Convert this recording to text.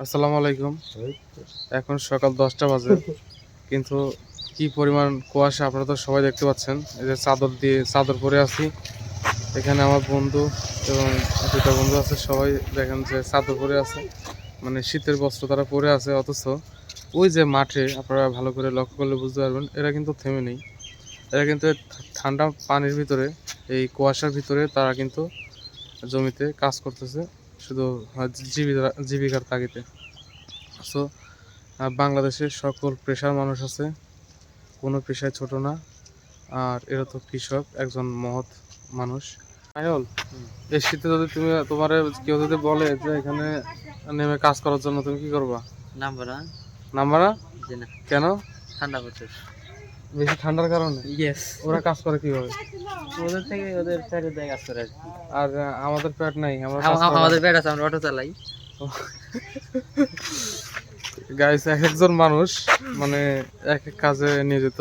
আসসালামু আলাইকুম। এখন সকাল দশটা বাজে। কিন্তু কি পরিমাণ কুয়াশা আপনারা তো সবাই দেখতে পাচ্ছেন। এই যে চাদর দিয়ে চাদর পরে আছি। এখানে আমার বন্ধু এবং দুটা বন্ধু আছে সবাই দেখেন যে চাদর পরে আছে। মানে শীতের বস্ত্র তারা পরে আছে অথচ ওই যে মাঠে আপনারা ভালো করে লক্ষ্য করলে বুঝতে পারবেন এরা কিন্তু থেমে নেই। এরা কিন্তু ঠান্ডা পানির ভিতরে এই কুয়াশার ভিতরে তারা কিন্তু জমিতে কাজ করতেছে। শুধু জীবিকা জীবিকার তাগিদে। সো বাংলাদেশের সকল পেশার মানুষ আছে। কোনো পেশায় ছোট না। আর এরা তো কৃষক একজন মহৎ মানুষ। আয়ল এই শীতে যদি তুমি তোমার কেউ যদি বলে যে এখানে নেমে কাজ করার জন্য তুমি কি করবা? নামবো না নাম্বার না। কেন? ঠান্ডা বেশি ঠান্ডার কারণে? ইয়েস ওরা কাজ করে কীভাবে? ওদের থেকে ওদের পেটে দেয় কাজ করে আর আমাদের পেট নাই আমরা আমাদের পেট আছে আমরা অটো চালাই। গাইস এক একজন মানুষ মানে এক এক কাজে নিয়োজিত।